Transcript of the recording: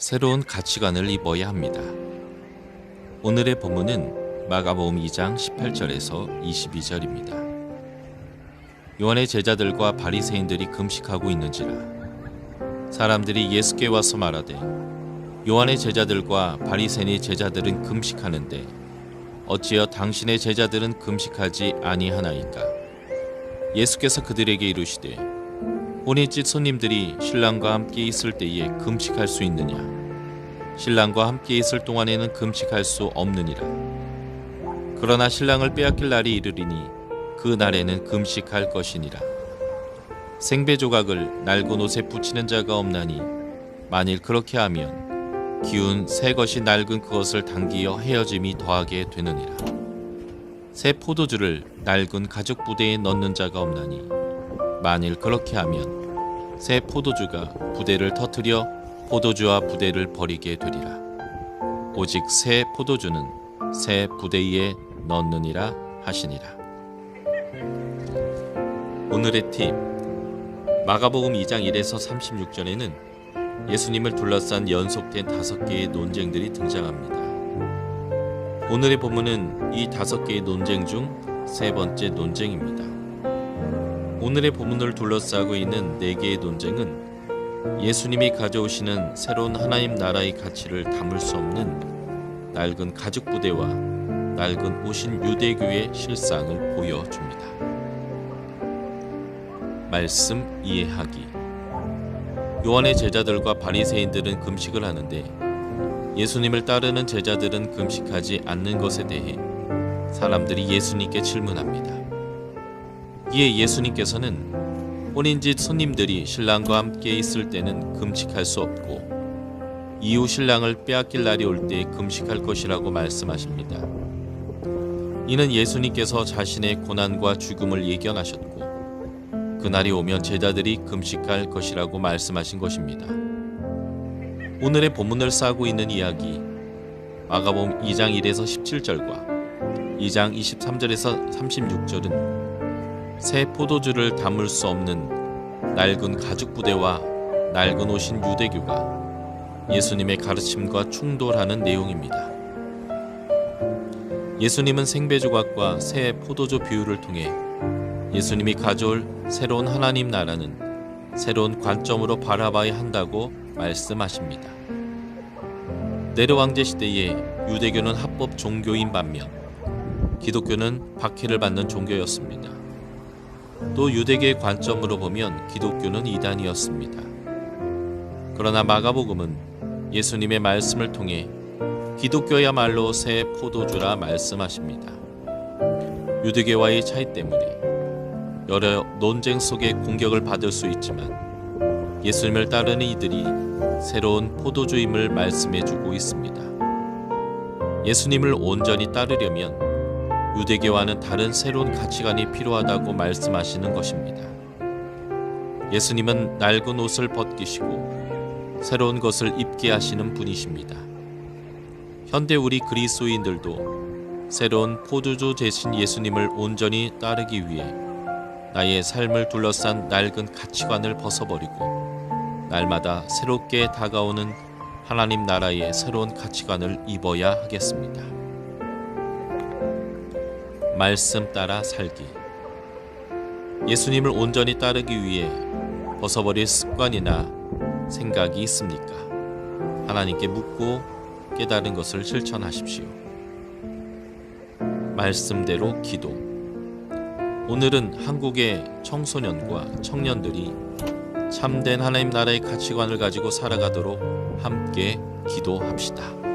새로운 가치관을 입어야 합니다. 오늘의 본문은 마가복음 2장 18절에서 22절입니다. 요한의 제자들과 바리새인들이 금식하고 있는지라 사람들이 예수께 와서 말하되 요한의 제자들과 바리새인의 제자들은 금식하는데 어찌여 당신의 제자들은 금식하지 아니하나이까 예수께서 그들에게 이르시되 혼인집 손님들이 신랑과 함께 있을 때에 금식할 수 있느냐? 신랑과 함께 있을 동안에는 금식할 수 없느니라. 그러나 신랑을 빼앗길 날이 이르리니 그 날에는 금식할 것이니라. 생배 조각을 낡은 옷에 붙이는 자가 없나니 만일 그렇게 하면 기운 새 것이 낡은 그것을 당기어 헤어짐이 더하게 되느니라. 새 포도주를 낡은 가죽 부대에 넣는 자가 없나니 만일 그렇게 하면 새 포도주가 부대를 터뜨려 포도주와 부대를 버리게 되리라. 오직 새 포도주는 새 부대에 넣느니라 하시니라. 오늘의 팁 마가복음 2장 1에서 36절에는 예수님을 둘러싼 연속된 다섯 개의 논쟁들이 등장합니다. 오늘의 본문은 이 다섯 개의 논쟁 중 세 번째 논쟁입니다. 오늘의 본문을 둘러싸고 있는 네 개의 논쟁은 예수님이 가져오시는 새로운 하나님 나라의 가치를 담을 수 없는 낡은 가죽 부대와 낡은 오신 유대교의 실상을 보여줍니다. 말씀 이해하기 요한의 제자들과 바리새인들은 금식을 하는데 예수님을 따르는 제자들은 금식하지 않는 것에 대해 사람들이 예수님께 질문합니다. 이에 예수님께서는 혼인집 손님들이 신랑과 함께 있을 때는 금식할 수 없고 이후 신랑을 빼앗길 날이 올 때 금식할 것이라고 말씀하십니다. 이는 예수님께서 자신의 고난과 죽음을 예견하셨고 그날이 오면 제자들이 금식할 것이라고 말씀하신 것입니다. 오늘의 본문을 싸고 있는 이야기 마가복음 2장 1에서 17절과 2장 23절에서 36절은 새 포도주를 담을 수 없는 낡은 가죽 부대와 낡은 옷인 유대교가 예수님의 가르침과 충돌하는 내용입니다. 예수님은 생배 조각과 새 포도주 비유를 통해 예수님이 가져올 새로운 하나님 나라는 새로운 관점으로 바라봐야 한다고 말씀하십니다. 네로 왕제 시대에 유대교는 합법 종교인 반면 기독교는 박해를 받는 종교였습니다. 또 유대교의 관점으로 보면 기독교는 이단이었습니다. 그러나 마가복음은 예수님의 말씀을 통해 기독교야말로 새 포도주라 말씀하십니다. 유대교와의 차이 때문에 여러 논쟁 속에 공격을 받을 수 있지만 예수님을 따르는 이들이 새로운 포도주임을 말씀해 주고 있습니다. 예수님을 온전히 따르려면 유대교와는 다른 새로운 가치관이 필요하다고 말씀하시는 것입니다. 예수님은 낡은 옷을 벗기시고 새로운 것을 입게 하시는 분이십니다. 현대 우리 그리스도인들도 새로운 포도주 대신 예수님을 온전히 따르기 위해 나의 삶을 둘러싼 낡은 가치관을 벗어버리고 날마다 새롭게 다가오는 하나님 나라의 새로운 가치관을 입어야 하겠습니다. 말씀 따라 살기. 예수님을 온전히 따르기 위해 벗어버릴 습관이나 생각이 있습니까? 하나님께 묻고 깨달은 것을 실천하십시오. 말씀대로 기도. 오늘은 한국의 청소년과 청년들이 참된 하나님 나라의 가치관을 가지고 살아가도록 함께 기도합시다.